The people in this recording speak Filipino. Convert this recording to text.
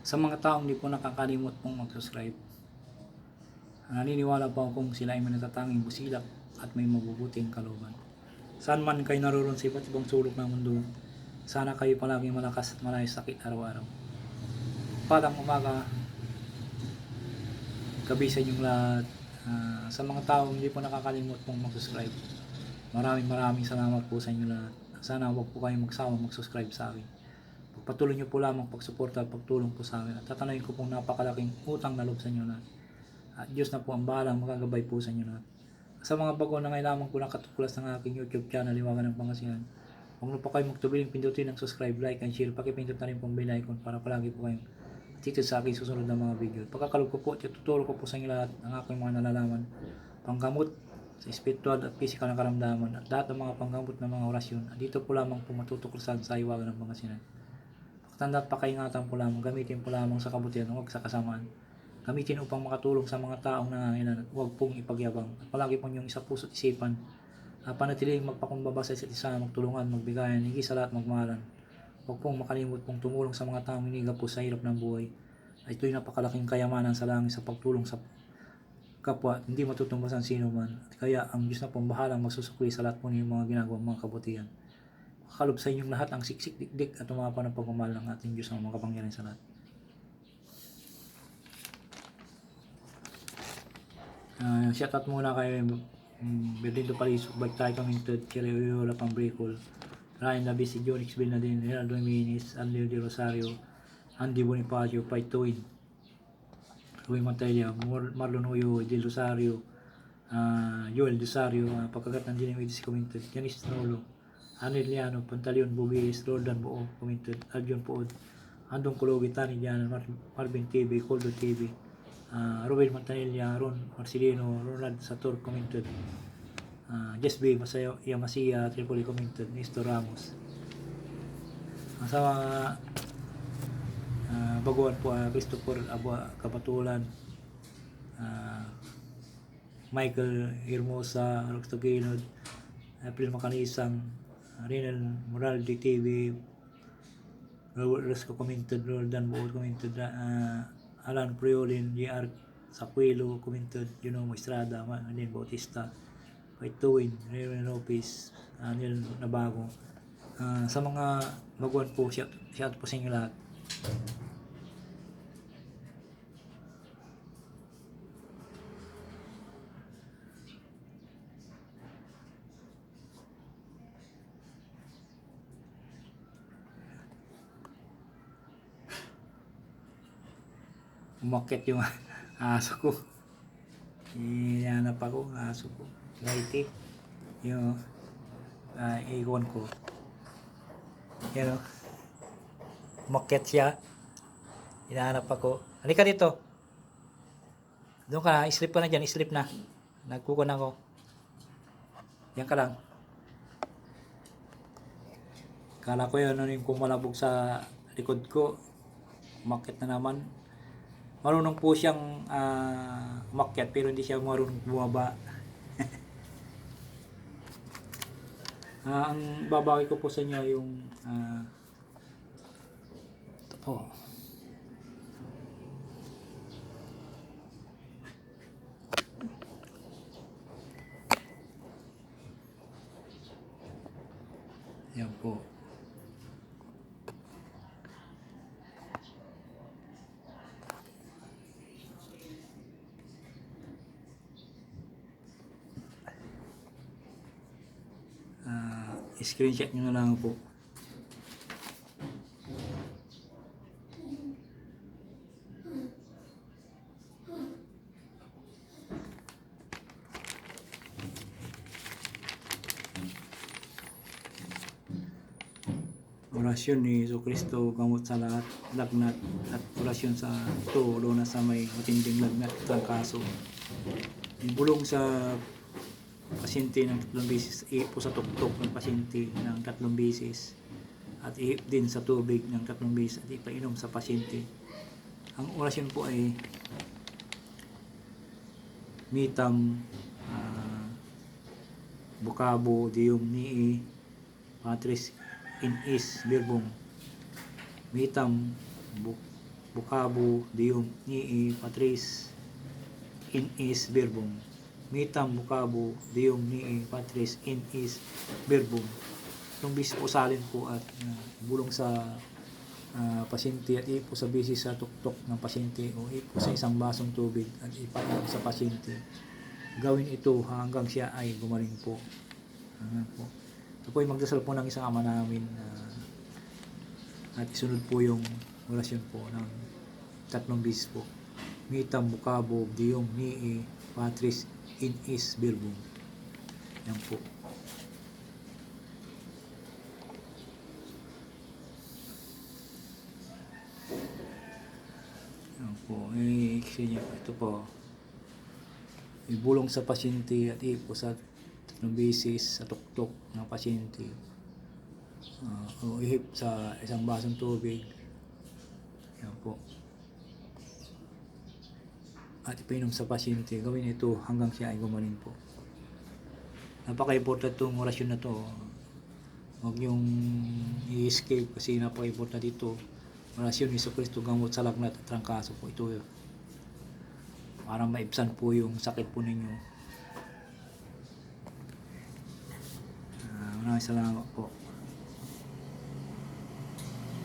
Sa mga taong hindi po nakakalimot pong mag-subscribe, naniniwala po akong sila ay manatatanging busilak at may mabubuting kalooban. Saan man kayo naroon sa iba't ibang sulok ng mundo, sana kayo palaging malakas at malayos sakit araw-araw. Padang umaga, gabi sa inyong lahat. Ah, sa mga taong hindi po nakakalimot pong mag-subscribe, maraming maraming salamat po sa inyo lahat. Sana huwag po kayong magsawang mag-subscribe sa akin. Pagpatuloy niyo po lamang pagsuporta at pagtulong po sa akin. At tatanungin ko pong napakalaking utang na loob sa inyo lahat. At Diyos na po ang bahalang magagabay po sa inyo lahat. Sa mga bago na ngayon lamang po nakatuklas ng aking YouTube channel, Liwagan ng Pangasinan. Huwag na po kayo magtubiling pindutin ng subscribe, like, and share. Pakipindot na rin pong bell icon para palagi po kayong atitid sa aking susunod na mga video. Pagkakalog ko po, tuturo ko po sa inyo lahat ng aking mga nalalaman, panggamot sa spiritual at physical na karamdaman at lahat ng mga panggamot ng mga orasyon. At dito po lamang po matutuklasan sa Iwagan ng Pangasinan. Tanda at pakaingatan po lamang, gamitin po lamang sa kabutihan, huwag sa kasamaan. Gamitin upang makatulong sa mga taong nangangailangan at huwag pong ipagyabang. At palagi po niyong isa puso at isipan. Uh, panatiling magpakumbaba sa isa't isa, magtulungan, magbigayan, higit sa lahat magmahalan. Huwag pong makalimot pong tumulong sa mga taong hiniga po sa hirap ng buhay. Ay ito'y napakalaking kayamanan sa langit sa pagtulong sa kapwa, hindi matutumbasan sino man. At kaya ang Diyos na pong bahalang masusukli sa lahat po niyong mga ginagawang mga kabutihan. Kakalob sa inyong lahat ang siksik dikdik at umapa ng pagmamahal ng ating Diyos ang makapangyarihan sa lahat. Uh, shout out muna kay um, Berlindo Palisok, Bike Tayo Kamintod, Kiriola Pambricol, Ryan Labisi, John X. Binadin, Geraldo Jimenez, Anleo de Rosario, Andy Bonifacio, Pai Tuin, Rui Montella, Mar- Marlon Hoyo, Del Rosario, uh, Joel Rosario, uh, pagkagat ng Dining Edis Kamintod, Janice Nolo, Anel Liano, Pantaleon Bubiris, Roldan Buo, Kamintod, Aljon Pood, Andong Kulogi, Tani Diana, Mar- Marvin TV, Coldo TV, uh, Ruben Montanilla, Ron Marcelino, Ronald Sator commented, uh, Jess B. Masayo, Yamasiya, Tripoli commented, Nestor Ramos. Uh, sa mga uh, baguhan po, uh, Christopher Abua Kapatulan, uh, Michael Hermosa, Rox Toginod, April Makanisang, Rinal Moraldi TV, Robert Rosco commented, Roldan Buod commented, uh, Alan Priolin, JR Saquilo, commented, you know, Estrada, Manin Bautista, Tuwin, Raymond Lopez, Neil Nabago. Uh, sa mga baguhan po, shout, shout po sa inyo lahat. Umakit yung aso ko. Iyanap ako, aso ko. Righty. Yung uh, ikon ko. Yan o. Umakit siya. Hinahanap ako. Halika dito. Doon ka na. Sleep ka na dyan. Sleep na. Nagkukon ako. Yan ka lang. Kala ko yun ano yung kumalabog sa likod ko. Umakit na naman marunong po siyang uh, umakyat pero hindi siya marunong bumaba. uh, ang babawi ko po sa inyo yung uh, ito po. Yan po. uh, screenshot nyo na lang po. Orasyon ni Yesu Kristo gamot sa lahat lagnat at orasyon sa tulo na sa may matinding lagnat at kaso. Bulong sa pasyente ng tatlong beses, ihip sa tuktok ng pasyente ng tatlong beses at ihip din sa tubig ng tatlong beses at ipainom sa pasyente. Ang orasyon po ay mitam, uh, bukabo, dium, nii, patris, in is, birbong, mitam, buk, bucabo, dium, nii, patris, in is, verbum. Mitam, bucabo, dium, nii, patris, in is, verbum. Itong bis po salin po at uh, bulong sa ah, pasyente at ipo sa bisi sa tuktok ng pasyente o ipo sa isang basong tubig at ipainom sa pasyente. Gawin ito hanggang siya ay gumaling po. Ano po. Ito po magdasal po ng isang ama namin ah, at isunod po yung orasyon po ng tatlong bis po. Mitam, Bukabo, Dium, Nii, Patris, In Is, Verbum. Yan po. Yan po. Niya po. Ito po. Ibulong sa pasyente at ipo sa tatlong sa tuktok ng pasyente. Ah, o ihip sa isang basong tubig. Yan po. At ipainom sa pasyente. Gawin ito hanggang siya ay gumaling po. Napaka-important itong orasyon na to. Huwag yung i-escape kasi napaka-important ito. Orasyon ni Kristo gamot sa lagnat at trangkaso po ito. eh. Para maibsan po yung sakit po ninyo. Ah, maraming salamat po.